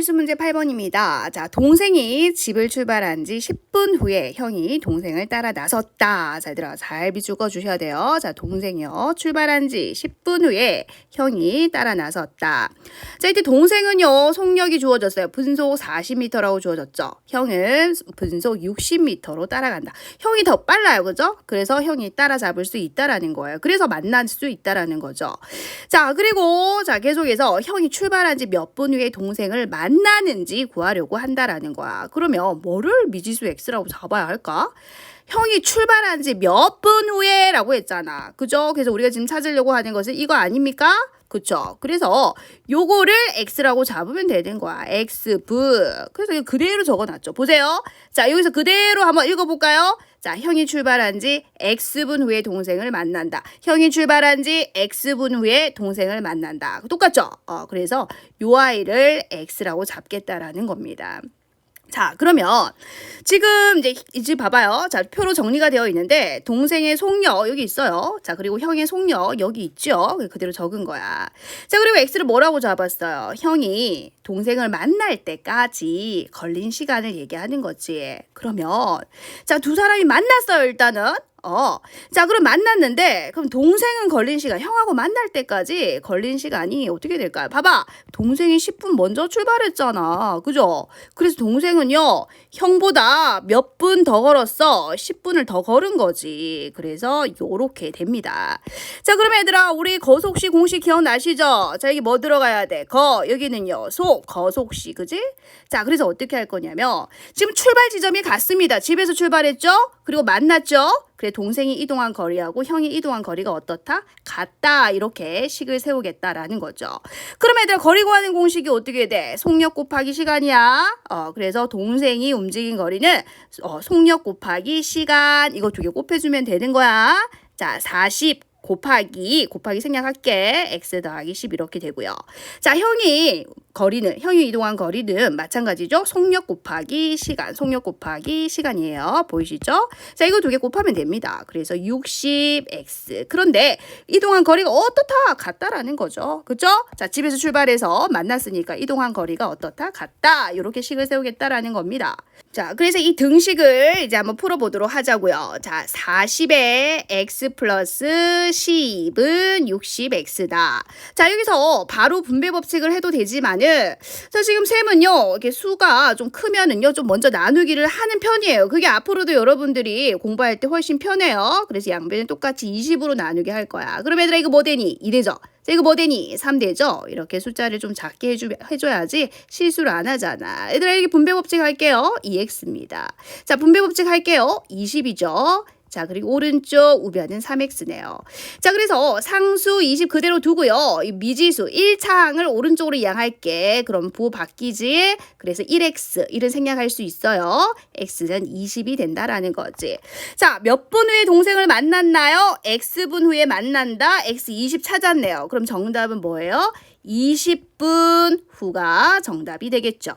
필수 문제 8번입니다. 자, 동생이 집을 출발한 지 10분 후에 형이 동생을 따라 나섰다. 자, 얘들아, 잘 비추어 주셔야 돼요. 자, 동생이요. 출발한 지 10분 후에 형이 따라 나섰다. 자, 이때 동생은요, 속력이 주어졌어요. 분속 40m라고 주어졌죠. 형은 분속 60m로 따라간다. 형이 더 빨라요. 그죠? 그래서 형이 따라잡을 수 있다라는 거예요. 그래서 만날 수 있다라는 거죠. 자, 그리고 자, 계속해서 형이 출발한 지 몇 분 후에 동생을 만 나는지 구하려고 한다라는 거야. 그러면 뭐를 미지수 x라고 잡아야 할까? 형이 출발한 지 몇 분 후에 라고 했잖아. 그죠? 그래서 우리가 지금 찾으려고 하는 것은 이거 아닙니까? 그쵸? 그래서 요거를 x라고 잡으면 되는 거야. x분. 그래서 이거 그대로 적어놨죠. 보세요. 자, 여기서 그대로 한번 읽어볼까요? 자, 형이 출발한 지 x분 후에 동생을 만난다. 형이 출발한 지 x분 후에 동생을 만난다. 똑같죠? 어, 그래서 요 아이를 x라고 잡겠다라는 겁니다. 자, 그러면 지금 이제 이제 봐봐요. 자, 표로 정리가 되어 있는데 동생의 속력 여기 있어요. 자, 그리고 형의 속력 여기 있죠. 그대로 적은 거야. 자, 그리고 x를 뭐라고 잡았어요? 형이 동생을 만날 때까지 걸린 시간을 얘기하는 거지. 그러면 자, 두 사람이 만났어요, 일단은. 어. 자, 그럼 만났는데, 그럼 동생은 걸린 시간, 형하고 만날 때까지 걸린 시간이 어떻게 될까요? 봐봐. 동생이 10분 먼저 출발했잖아. 그죠? 그래서 동생은요, 형보다 몇 분 더 걸었어. 10분을 더 걸은 거지. 그래서 요렇게 됩니다. 자, 그럼 얘들아, 우리 거속시 공식 기억나시죠? 자, 여기 뭐 들어가야 돼? 거, 여기는요, 속, 거속시, 그지? 자, 그래서 어떻게 할 거냐면, 지금 출발 지점이 같습니다. 집에서 출발했죠? 그리고 만났죠? 그래 동생이 이동한 거리하고 형이 이동한 거리가 어떻다? 같다. 이렇게 식을 세우겠다라는 거죠. 그럼 얘들아 거리 구하는 공식이 어떻게 돼? 속력 곱하기 시간이야. 어, 그래서 동생이 움직인 거리는 어, 속력 곱하기 시간 이거 두 개 곱해주면 되는 거야. 자, 40 곱하기 곱하기 생략할게 x 더하기 10 이렇게 되고요. 자 형이 거리는 형이 이동한 거리는 마찬가지죠. 속력 곱하기 시간 속력 곱하기 시간이에요. 보이시죠? 자 이거 두 개 곱하면 됩니다. 그래서 60x 그런데 이동한 거리가 어떻다 같다라는 거죠. 그죠? 자 집에서 출발해서 만났으니까 이동한 거리가 어떻다 같다 이렇게 식을 세우겠다라는 겁니다. 자 그래서 이 등식을 이제 한번 풀어보도록 하자고요. 자 40에 x 플러스 10은 60x다. 자, 여기서 바로 분배 법칙을 해도 되지만은, 자, 지금 셈은요, 이렇게 수가 좀 크면은요, 좀 먼저 나누기를 하는 편이에요. 그게 앞으로도 여러분들이 공부할 때 훨씬 편해요. 그래서 양변은 똑같이 20으로 나누게 할 거야. 그럼 얘들아, 이거 뭐 되니? 2되죠? 자, 이거 뭐 되니? 3되죠? 이렇게 숫자를 좀 작게 해주, 해줘야지 실수를 안 하잖아. 얘들아, 여기 분배 법칙 할게요. 2x입니다. 자, 분배 법칙 할게요. 20이죠? 자, 그리고 오른쪽 우변은 3x네요. 자, 그래서 상수 20 그대로 두고요. 이 미지수 1차항을 오른쪽으로 이양할게. 그럼 부호 바뀌지. 그래서 1x, 1은 생략할 수 있어요. x는 20이 된다라는 거지. 자, 몇 분 후에 동생을 만났나요? x분 후에 만난다. x 20 찾았네요. 그럼 정답은 뭐예요? 20분 후가 정답이 되겠죠.